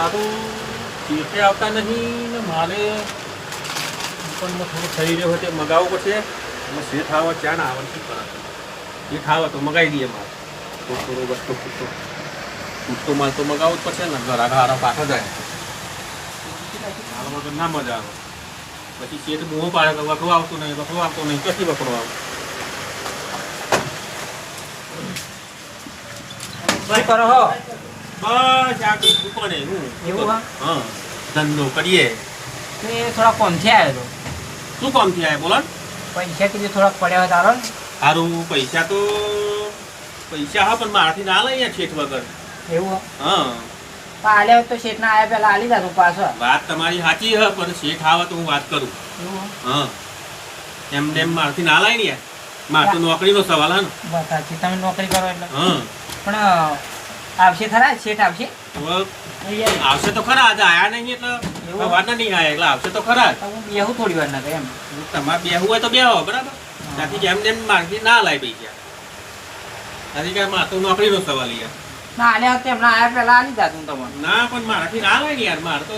મારું શેઠે આવતા નહીં ને મારે પણ થોડું થઈ રહ્યો હોય તે મગાવવું પડશે. અને જે આવે ચા ના આવે શું કરે જે ખાવ તો મગાવી દઈએ મારે. થોડો થોડો વસ્તુ, પૂરતો. પૂરતો માલ તો મગાવવું જ પડશે ને ઘરાક હારા પાછા જાય. તો ના મજા આવે. પછી શેઠ બૂમો પાડે તો વકરો આવતો નહીં વકરો આવતો નહીં. કશી વકરો આવે? કરો હો? બસ આ દુકાને હું. એવું હા? હા ધંધો કરીએ. એ થોડા કોમથી આવ્યો હતો શું કામ થયા બોલો પૈસા કીધું થોડાક પડ્યા હોય તારો સારું પૈસા તો પૈસા હા પણ મારાથી ના વગર. એવું હો. આલ્યા તો શેઠના આયા પહેલા આલી જાતું પાછો. વાત તમારી સાચી હ પણ શેઠ આવે તો હું વાત કરું. હો. એમ તેમ મારાથી ના લાય ને મારે તો નોકરીનો સવાલ હે ને. તમે નોકરી કરો એટલે. હા. પણ આવશે ખરા? શેઠ આવશે? આવશે તો ખરા આજે આયા નહીં એટલે? સવારના નહીં આયા એટલે આવશે તો ખરા હું બેહું થોડી વાર ના એમ. તમારે બેહવું હોય તો બેહો બરાબર? ત્યાંથી જેમ તેમ મારથી ના લાય પૈસા ત્યાંથી કે મારે નોકરીનો સવાલ યાર. ના આલ્યા હોય તો એમના આયા પહેલા આલી જાતું તમને. ના પણ મારાથી ના લાય ને યાર મારે તો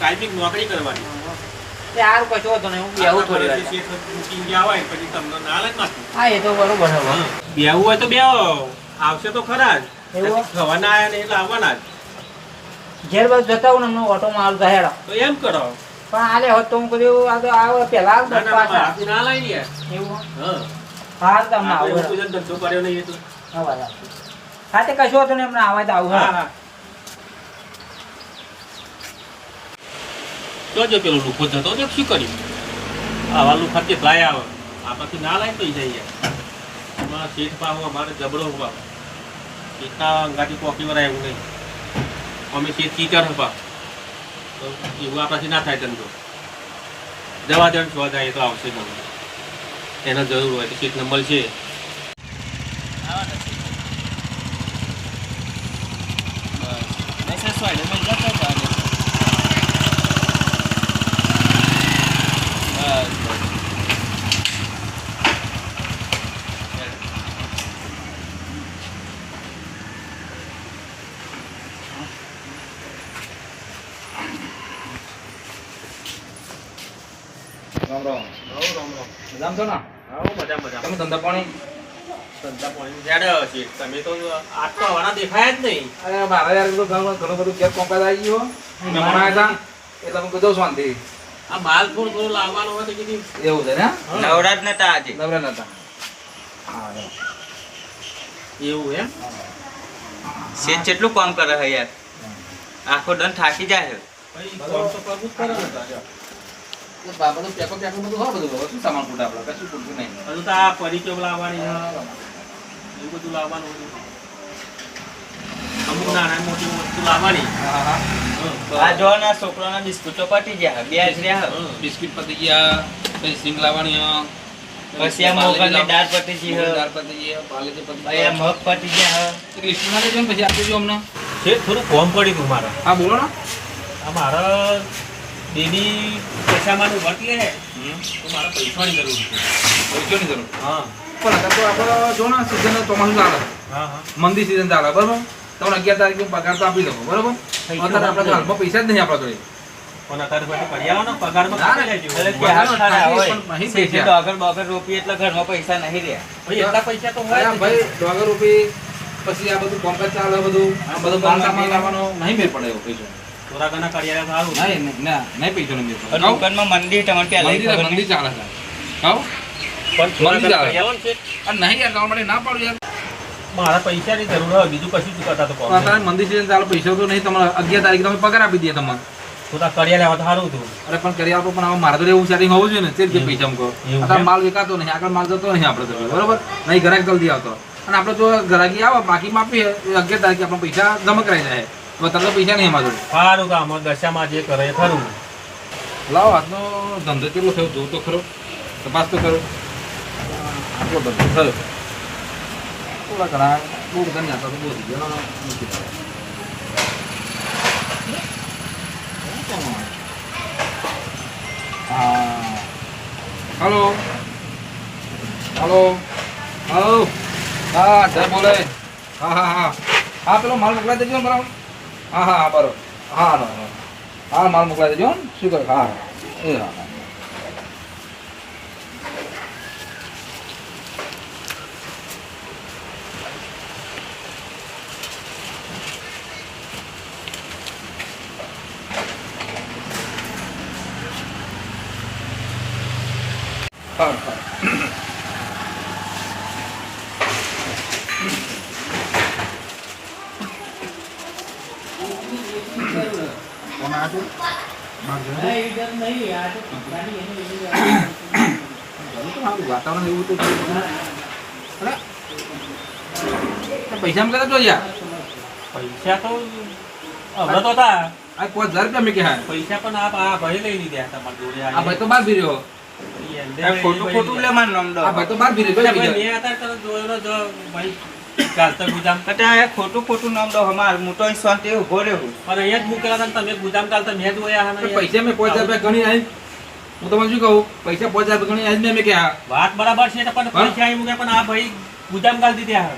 કાયમી નોકરી કરવાની. તે કશો હતો નહીં હું બેહું થોડી વાર. મૂકીને ગયા હોય પછી તમને ના લાય માથું. હા એ તો બરોબર હવે હોય તો બેહો આવશે તો ખરા જ. એવું? થવાના આયા ને એટલે આવવાના જ. ઘેર બાજુ જતા હું એમનો ઓટો મારું તો તો એમ કરો. પણ આલે હોત તો હું કીધું આ તો આવે પેલા ના, પાછા. ને એવું હા. હાર તમને આવો. ધંધો કર્યો નહીં એ તો. હા બરાબર હા તે કશું હતું ને એમને આવા તો આવું હા. જો હા. જોજો પેલો લુખો જતો તો શું કર્યું? આવા લુખા તે લાય આવે. આપણાથી ના લાય તો અમારા શેઠ પાવો અમારે જબડો પાહો શેઠના nggak કોકી વરાય એવું નહીં અમે શેઠ ચીટર હતા તો એવું આપણાથી ના થાય ધંધો જવા દે જોવા જાય તો આવશે જ એનો જરૂર હોય તો શેઠ નંબર છે રામ રામ. રામ રામ છો ને? આવો મજા મજા તમે ધંધા પાણી? ધંધા પાણી ઝાડ છે તમે તો આજ તો આવવાના દેખાયા જ નહીં. અરે મારા યાર પેલું ઘણું ઘણું બધું ઘેર કોમકાજ આવી ગયો મહેમાન આવ્યા હતા એટલે હું કીધું શાંતિ. આ માલ થોડું થોડું લાવવાનો હોય તો કીધી. એવું છે ને? નવરાત નતા આજે. હા. એવું એમ? શેઠ કેટલું કામ કરે છે યાર. આખો દંડ થાકી જાય છે ભાઈ કામ તો કરવું જ પડે ને એટલે બધું પેકો પેકો બધું હોય બધું શું સામાન ખૂટે આપણે? કશું ખૂટતું નહીં. હજુ તો આ પરિચય લાવવાની એવું બધું લાવવાનું અમુક નાના મોટી વસ્તુ લાવવાની. હા હા. હં. આ જો ના છોકરાના બિસ્કુટો પટી ગયા બે જ રહ્યા. બિસ્કિટ પતી ગયા પછી સિંગ લાવવાની. પછી આ મોગલની દાળ પતી ગઈ દાળ પતી ગયા પાલેજી પતી ગયા મગ પતી ગયા છે. એક લિસ્ટમાં લેજો ને પછી આપી દેજો અમને. છે થોડું કોમ પડી હતું મારે. હા બોલો ને. આ મારા બેબી પૈસામાં વર્ત લે તો મારે પૈસાની જરૂર છે. પૈસાની જરૂર. હા. પણ અત્યારે તો આપણે જો ને સીઝન ચોમાસું ચાલે. હા હા. મંદી સીઝન ચાલે બરાબર? તમને અગિયાર તારીખે પગાર તો આપી દો બરાબર? અત્યારે આપણે હાલમાં પૈસા જ નહીં આપણા જોડે પૈસા. ડોગર બોગર રોપી એટલે ઘરમાં પૈસા નહીં રહ્યા ભાઈ એટલા પૈસા તો હોય ભાઈ ડોગર રૂપી પછી આ બધું કોમ્પેટ ચાલે બધું આ બધું લાવવાનો નહીં મેળ પડે એવું પૈસો થોડા ઘણા સારું નહીં નહીં ના નહીં પૈસો નહીં મેળ પડે મંદિર તમને પહેલા મંદિર મંદિર ચાલે છે. કહો? પણ થોડા મંદી ઘણા આવે. કરી આવવાનું છે. અને નહીં યાર ગામ માટે ના પાડું યાર. મારા પૈસાની જરૂર હોય બીજું કશું કરતા તો અત્યારે મંદિર સીઝન ચાલે પૈસો તો નહીં તમારે અગિયાર તારીખ તમે પગાર આપી દઈએ તમારે થોડા કર્યા લેવા તો સારું હતું. અરે પણ કરી પણ હવે મારે તો એવું સેટિંગ હોવું જોઈએ ને. તે જ પૈસા મૂકો. અત્યારે માલ વેકાતો નહીં આગળ માલ જતો નહીં આપણે તો. બરોબર? નહીં ગ્રાહક જલ્દી આવતો. અને આપણે જો ગ્રાહકી આવે બાકી માપીએ. અગિયાર તારીખે આપણે પૈસા જમા કરાઈ જાય. તો અત્યારે પૈસા નહીં અમારા જોડે. સારું તો આમાં દશામાં જે કરે એ ખરું. લાવો આજનો ધંધો કેટલો થયો? જોઉં તો ખરો. તપાસ તો કરો. આટલો ધંધો થયો. થોડા ઘણા બહુ બધા નહીં તો બહુ થઈ ગયો હા. હલો. હલો. હા જય બોલે. હા હા હા. હા પેલો માલ મોકલાઈ દેજો બરાબર. હા હા હા બરોબર હા હા હા હા માલ મોકલાઈ દેજો હો ને. શું કહ્યું હા હા એ હા હા હા હા કોણ આ છે? માર જોડે? ઘણું તો સારું વાતાવરણ એવું તો પૈસા માં તો યાર પૈસા તો હમણાં તો હતા. આ પાંચ હજાર રૂપિયા મેં કહ્યા પૈસા પણ આ આ ભાઈ લઈ લીધા તમારા જોડે આ ભાઈ તો બહાર ફી રહ્યો ઈ એમને આ ખોટું ખોટું લે લીધા. નામ દો આ ભાઈ તો બહાર ફી રહ્યો એટલે ભાઈ ભાઈ બીજા. મેં અત્યારે તરત જો ભાઈ ચાલતા ગુજામ કટે આ ખોટું ખોટું નામ દો અમાર મોટો શાંતિ ઊભો રહ્યો પણ અહીંયા જ મૂકેલા હતા તમે ગુજામ ચાલતા મેં જોયા હા ને પણ પૈસા મેં પાંચ રૂપિયા ગણી આવી હું તમને શું કહું? પૈસા પાંચ હજાર ગણી આવી મેં કે વાત બરાબર છે પણ પૈસા આવી મૂક્યા પણ આ ભાઈ ગુજામ ગાલ દીધા હા.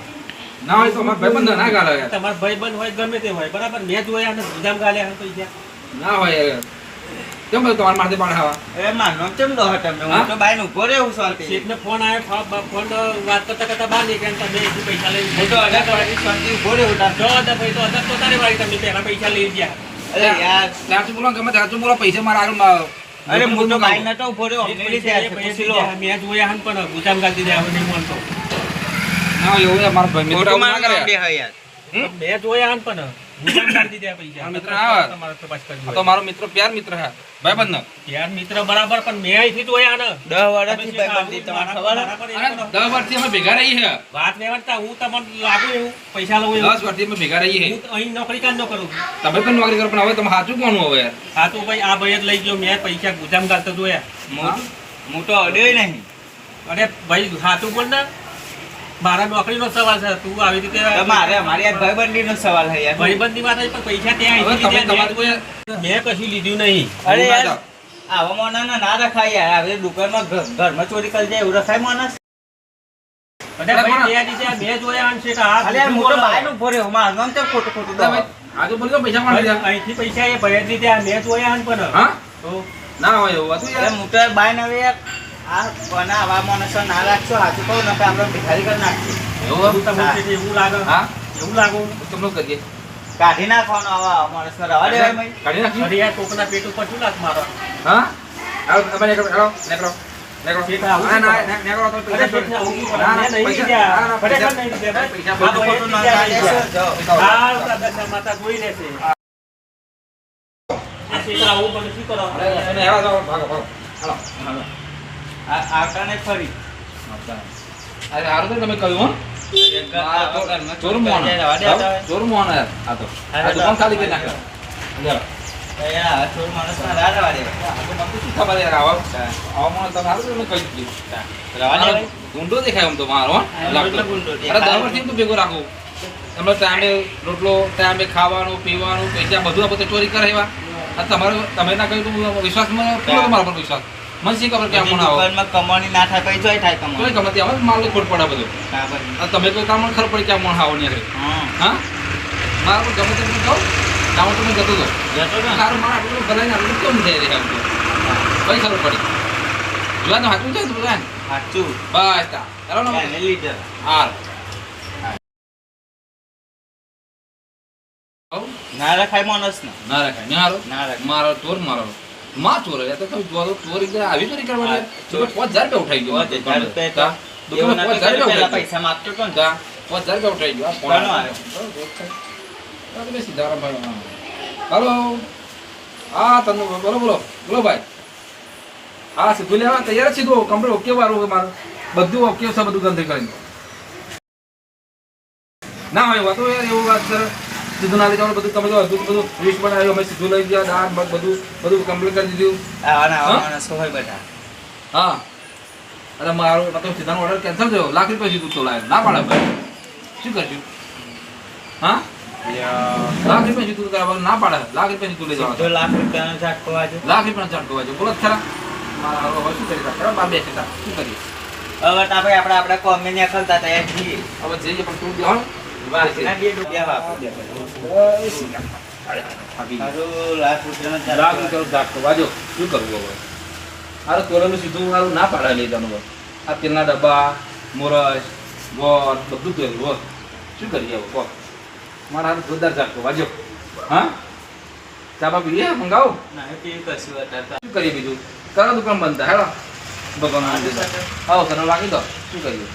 ના હોય તો અમારા ભાઈ બંધ ના ગાળો તમારા ભાઈ બંધ હોય ગમે તે હોય બરાબર? મેં જોયા ને ગુજામ ગાલ્યા તો ના હોય કેમ બધું તમારા માથે પાડાવા એ મારું નામ ચમ દો તમે? હું તો બાઈને ઊભો હું શાંતિ શેઠને ફોન આવ્યો ફોન વાત કરતા કરતા બહાર નીકળ્યા ને તમે હજી પૈસા લઈ હું તો અઢાર વાળી શાંતિ રહ્યો તાર. જો અદા ભાઈ તો તો તારી વાળી તમે પહેલા પૈસા લઈ ગયા. અરે યાર. સાચું બોલો ગમે સાચું બોલો પૈસા મારા આગળ અરે હું તો બાઈ નતો ઊભો રહ્યો લીધે પૈસા પૂછી લો. મેં જોયા હા પણ ગુજામ ગાલ દીધા હવે નહીં માનતો ના એવું યાર મારા ભાઈ મિત્ર ના કરે? મેં જોયા હા ને પણ તો મારો મિત્ર પ્યાર મિત્ર હા. મિત્ર બરાબર પણ મેં અહીંથી જોયા ને વર્ષથી ભાઈબંધી ખબર વર્ષથી અમે ભેગા રહી છે વાત હું તમને લાગુ એવું પૈસા લઉં એવું. દસ વર્ષથી અમે ભેગા રહી છે હું અહીં નોકરી કાં ન કરું. તમે પણ નોકરી કરો પણ હવે તમે સાચું કોનું હવે. સાચું હા ભાઈ આ ભાઈ જ લઈ ગયો મેં પૈસા ગુજામ ગાલતો જોયા. હું મોટો અડ્યો નહીં. અરે ભાઈ સાચું બોલ ને. મારા નોકરીનો સવાલ છે. તું આવી રીતે મારે અમારી આ ભાઈબંધીનો સવાલ છે યાર. ભાઈબંધી માં પણ પૈસા ત્યાં મેં કશું લીધું નહીં. અરે યાર આવા મોના ના રખાય યાર. આવી દુકાનમાં ઘરમાં ચોરી કરી જાય એવું રખાય માણસ જોયા પૈસા એ મેં પણ. ના હોય એવું હતું યાર? મોટો બાયન હવે યાર. આ કોના આવા માણસો ના રાખશો સાચું કહું ને આપણે ભિખારી કરી નાખશું. એવું લાગે? હા? એવું લાગુ? તમને કરીએ. કાઢી નાખવાનો આવા માણસને રવા દેવાય. કાઢી નાખ્યું અરે યાર કોકના પેટ ઉપર શું લાત મારો? હા? આવો તમે નીકળો હેલો નીકળો. ના ના ના, ના. ના, ના, ના માતા જોઈ લેશે. એ શેઠ આવું પણ શું કરો? તમે હેલો જાઓ ભાગો ભાગો હાલો હાલો આ- આવતા નહીં ફરી અરે હારું તો તમે કહ્યું હો આ તો ઘરમાં ચોર ચોરી મોહન કરી જાય, રવા દેતા હોય. ચોર મોહન યાર આ તો આ દુકાન ખાલી કરી નાખે લ્યો. ગુંડો દેખાય આમ તો મારો ભેગો રાખું. એમને ટાઈમે રોટલો ટાઈમે ખાવાનું પીવાનું પૈસા બધું આપણે ચોરી કરે એવા. આ તમારો તમે ના કહ્યું તો વિશ્વાસ તમારા પર વિશ્વાસ. મને ખબર કે આમ આવો? ઘરમાં કમાણી ના થાય કઈ જોઈ થાય કોઈ કમાણી. ગમે ત્યાં આવે માલ ખોટ પડે બધું. હા, તમે કોઈ કામ ખબર પડી કે આમ આવો ને હા. હા? મારું ગમે તેમ કામ તો તમે જતો હતો સારું મારા આટલું ભલાઈ ને આટલું કેમ થઈ રહ્યા આમ કઈ ખબર પડી? જોવાનું હાચું છે તું સાચું. બસ તા. ચાલો ને લીટર. હાલ? ના રખાય માણસને. ના રખાય. ને હારો. ના રખાય. મારો ચોર મારો. માં ચોર એ તો તમે દો ચોરી કરે આવી ચોરી હા, ચોર પાંચ હજાર રૂપિયા ઉઠાઈ ગયો. પાંચ હજાર રૂપિયા તો તા, પૈસા માંગતો તો ને. પાંચ હજાર રૂપિયા ઉઠાઈ ગયો. કોનો આવ્યો? તો સીધારામ ભાઈ હલો. હા તમને બોલો બોલો બોલો. ભાઈ. હા સીધું લેવા. તૈયાર સીધું. કમ્પ્લીટ ઓકે વાળું મારું. બધું ઓકે છે બધું ગંધ કરીને ના હોય વાતો યાર એવું વાત સર સીધું ના જવાનું બધું તમે તો હતું બધું લિસ્ટ બનાવ્યું અમે સીધું લઈ ગયા દાળ બધું બધું કમ્પ્લીટ કરી દીધું. હા? બધા. હા. અરે મારો મતલબ સીધાનો ઓર્ડર કેન્સલ થયો. લાખ રૂપિયા સીધું તો લાવ્યો ના પાડે ભાઈ. શું કરજો? હા? લાખ રૂપિયા સીધું કરાવવાનું ના પાડે. લાખ રૂપિયા સીધું લઈ જવાનું. લાખ રૂપિયાનો ઝાટકો. લાખ રૂપિયાનો ઝાટકો છે બોલો ખરા. મારા હવે શું કરી રાખે બાર બે ટકા શું કરીએ? હવે આપણે આપણે આપણે આપણા કોમે ને હતા. હવે જઈએ પણ તું જાઓ સીધું હારું ના પાડે લઈ જવાનું આ તેલના ડબ્બા મોરસ ગોળ બધું તોલેલું હોય શું કરીએ હવે? કહો મારા હારું જોરદાર ઝાટકો વાજો હા? ચા પીએ મંગાવો. શું કરીએ બીજું? કરો દુકાન બંધ થાય ભગવાન આવો સર લાગી દો. શું કરીએ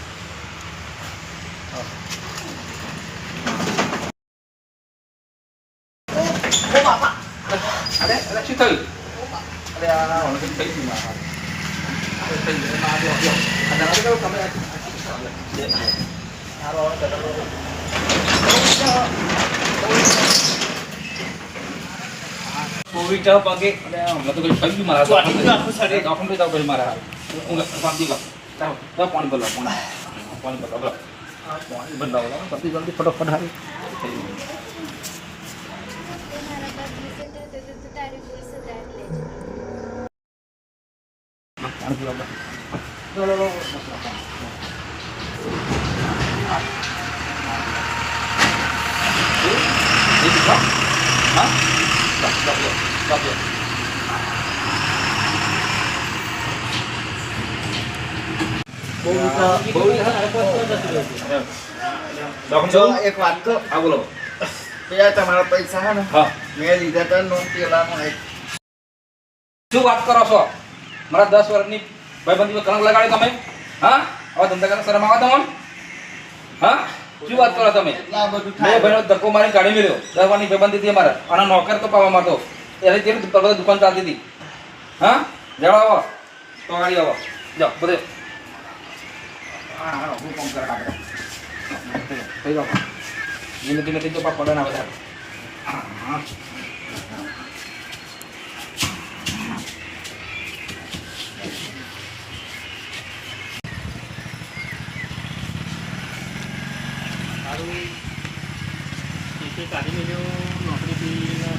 અરે અરે શું થયું અરે આ ઓનલાઈન થઈ ગયું મારા અરે થઈ ગયું આ જો જો આ દાદા કેવું તમે હારો કોવિડ જાવ પગે અરે હમણાં તો કઈ થઈ ગયું મારા વાટી ગયું જાવ પછી મારા ઊંઘ પાણી ગયો. જાઓ. પાણી બદલાવો પાણી. પાણી બદલાવો આ પાણી બદલાવો જલ્દી ફટોફટ હારી પાણી પીવા લો લો લો હા stop, stop, stop, stop, stop. બહુ તો- બહુ ડોક્ટર જો એક વાત કહું હા બોલો પેલા તમારા પૈસા હે ને હા મેં લીધા હતા નોન પેલામાં એક શું વાત કરો છો મારા દસ વર્ષની ભાઈબંધીમાં કલંક લગાડી તમે? હા? હવે ધંધા કરતા શરમ આવે તમને? હા? શું વાત કરો તમે? બે ભાઈનો ધક્કો મારી કાઢી મેળ્યો. દરવાની ભાઈબંધી હતી અમારા. અને નોકર તો પાવામાં હતો એટલે તેની બધા દુકાન ચાલતી હતી. હા? જવા આવો. તો ગાડી આવો. જાઓ બધે. ધીમે ધીમે થઈ જાઓ. પડે ના બધા હા હા સારું એકે કાઢી મેળ્યો નોકરીથી ને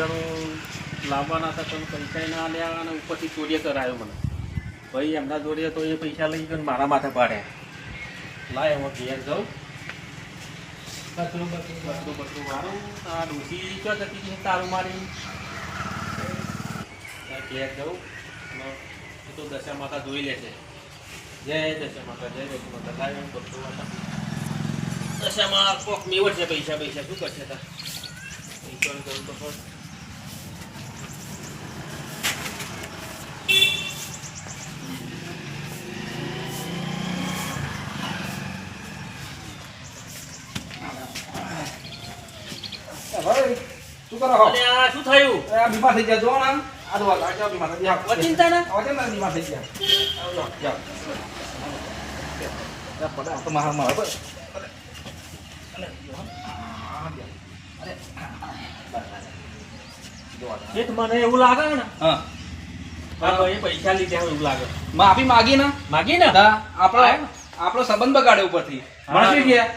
પૈસાનું લાવવાના હતા, પણ પૈસા ના લ્યા અને ઉપરથી ચોરીએ કરાયો મને. ભાઈ, એમના જોડે તો એ પૈસા લઈ ગયો મારા માથે પાડ્યા લાય હું ઘેર જાઉં. બતરું મારું આ જતી છે તારું મારી? ઘેર જાઉં. તો દશા માતા જોઈ લેશે જય દશા માતા, જય દશા માતા. લાય બતરું માતા દશામાં કોક મેવડ છે પૈસા પૈસા. શું કરશે તા? પૈસાની ભાઈ શું કરો છો અને આ શું થયું આ બીમાર થઈ ગયા જો ને આ જો આ બીમાર થઈ ગયા વચિંતાના? વચિંતાના બીમાર થઈ ગયા આવો જાઓ, જાઓ. આ તો મારા મારા પર. અને જો, આ જો. અરે, જો આ. એ તો મને એવું લાગે ને હા પૈસા લીધા એવું લાગે માફી માગી ને માગી ને તા આપણો આપણો સંબંધ બગાડ્યો ઉપરથી હા. ગયા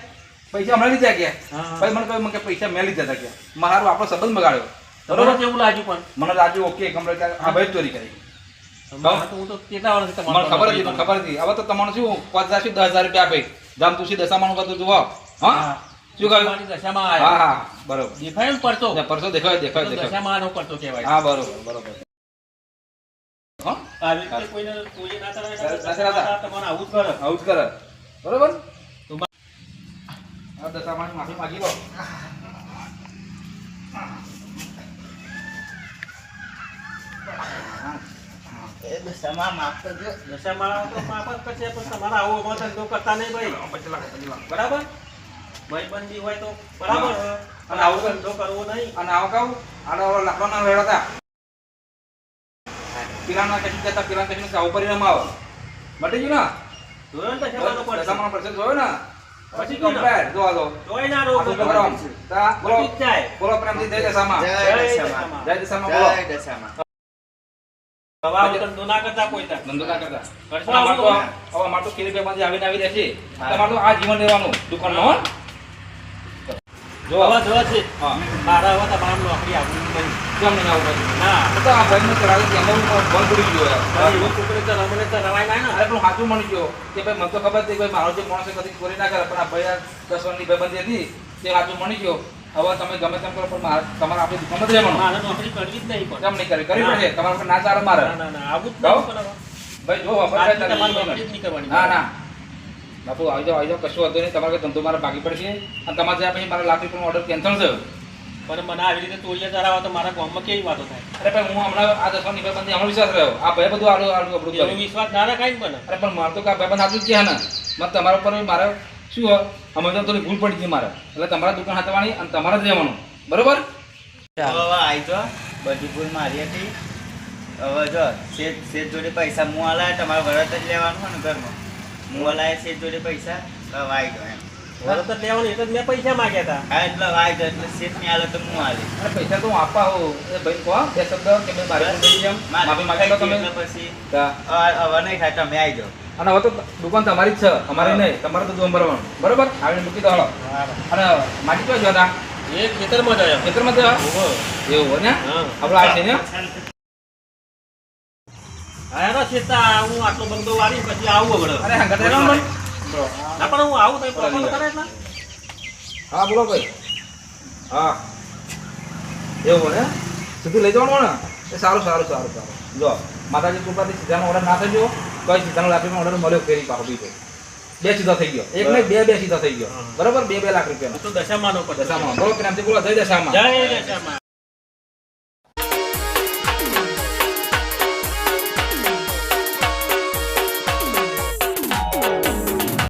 પૈસા હમણાં લીધા ગયા. ભાઈ મને કહ્યું મને કે પૈસા મેં લીધા હતા ગયા મારું આપણો સંબંધ બગાડ્યો. બરોબર? એવું લાગ્યું પણ. મને લાગ્યું ઓકે કમ્પ્લીટ આ ભાઈ ચોરી કરી. હું તો કેટલા વર્ષથી મને ખબર હતી ખબર હતી. હવે તો તમને શું પાંચ દસ હજાર રૂપિયા આપે. જામ તુસી દશામાનું કરતું જુઓ હા? હા. શું કહ્યું? તમારી દશામાં હા હા બરોબર. દેખાય પડતો પરસો? દેખાય દેખાય દેખાય. દશામાં પડતો કહેવાય. હા બરોબર બરોબર. હા? કોઈને ચોરી ના કરે ને સાચી વાત. દશામાં તમારે આવું જ કરે. આવું જ કરે. બરોબર? તો sama masuk lagi એ દશામાં દશામાં તો પાપ જ પણ તમારા આવો એવો ધંધો કરતા નહીં ભાઈ બરાબર હોય તો બરાબર અને આવો ધંધો કરવો નહીં અને આવો કહું આડો આડો લાકડાના વેડા હતા પીલાના કશું જતા પીલા કશું આવું પરિણામ આવે મટી ગયું જોયો ને દશામાનો ને પડશે દશામાનો પરસેન્ટ જોયો ને પછી ને? કમ્પ્લેટ જોવા દો. જોઈ ના રો બોલો. જ બોલો પ્રેમથી જય દશામાં. જય જય દશામાં. જય દશામાં બોલો. જય દશામાં. ધંધો ના કરતા કોઈ ધંધો ના કરતા? હવે બેમાંથી આવીને આવી રહેશે. આ જીવન રહેવાનું. દુકાન હો. જો દવા દવા છે. મારા હવે તમારે નોકરી આવવું નહીં. કેમ નહીં આવું ના. તો કરાવી બંધ પડી ગયો તો રમને તો રવાય ના ને. અરે પણ સાચું મળી ગયો કે ભાઈ મને તો ખબર હતી ભાઈ મારો જે માણસ કદી ચોરી ના કરે પણ આ ભાઈ દસ વર્ષની ભાઈબંધી હતી તે સાચું મળી ગયો હવે તમે ગમે તેમ કરો પણ તમારે આપણી દુકાનમાં જ રહેવાનું. મારે નોકરી કરવી જ નહીં પણ. નહીં કરી કરવી પડશે. તમારા પર ના ચાલે મારે. ના ના આવું જ. ભાઈ જો ના ના. બાપુ આવી જાઓ આવી જાઓ. કશું વાંધો નહીં. તમારે ધંધો મારે બાકી પડશે. અને તમારે જ્યાં પછી મારા લાખ પણ ઓર્ડર કેન્સલ થયો. પણ મને આવી રીતે તોડિયા ચડાવવા તો મારા ગામમાં કેવી વાતો થાય? અરે ભાઈ હું હમણાં આ દસમા નિભાઈ બંધ હમણાં વિશ્વાસ રહ્યો. આ ભાઈ બધું આડું આડું આપણું કર્યું. વિશ્વાસ ના રાખાય ને પણ અરે પણ મારે તો કા ભાઈ બંધ આટલું જ છે ને મત તમારા ઉપર મારે શું અમે તો થોડી ભૂલ પડી હતી મારે. એટલે તમારા દુકાન હાથવાની અને તમારે જ રહેવાનું. બરોબર? આવી જો. બધી ભૂલ મારી હતી. હવે જો શેઠ શેઠ જોડે પૈસા હું આલા તમારે વરત જ લેવાનું ને ઘરમાં. હું આલા શેઠ જોડે પૈસા. હવે આવી ગયો એમ. વરસ જ એટલે મેં પૈસા માંગ્યા હતા હા એટલે હવે એટલે શેઠની આલો તો હું આલી અરે પૈસા તો હું આપવા હો એ ભાઈ કહો બે શબ્દ કે ભાઈ મારી પણ થઈ માફી માગી લો તમે? પછી હવે હવે નહીં થાય તમે આવી જાઓ. અને હવે તો દુકાન તમારી જ છે અમારી નહીં. તમારે તો ભરવાનું. બરોબર? આવીને મૂકી દો અને માટી કયો જોતા એ ખેતરમાં જ આવ્યો ખેતરમાં. એવું હોય ને? હા. આ છે ને? હા ના છેતા હું આટલો બંધો વાળી પછી આવું હવે. અરે ને પણ હું આવું તો પ્રોપર કરે એટલે. હા બોલો ભાઈ. હા. એવું ને? સુધી લઈ જવાનું ને? એ સારું સારું સારું સારું. જો માતાજી કૃપાથી સીધાનો ઓર્ડર ના થઈ ગયો તો સીધાનો રૂપિયાનો ઓર્ડર મળ્યો ફેરી પાછો બીજો. બે સીધા થઈ ગયો. એક નહીં બે બે સીધા થઈ ગયો. બરાબર? બે બે લાખ રૂપિયાનો. દશામાં દશામાં. બોલો પ્રેમથી બોલો જય દશામાં. જય દશામાં.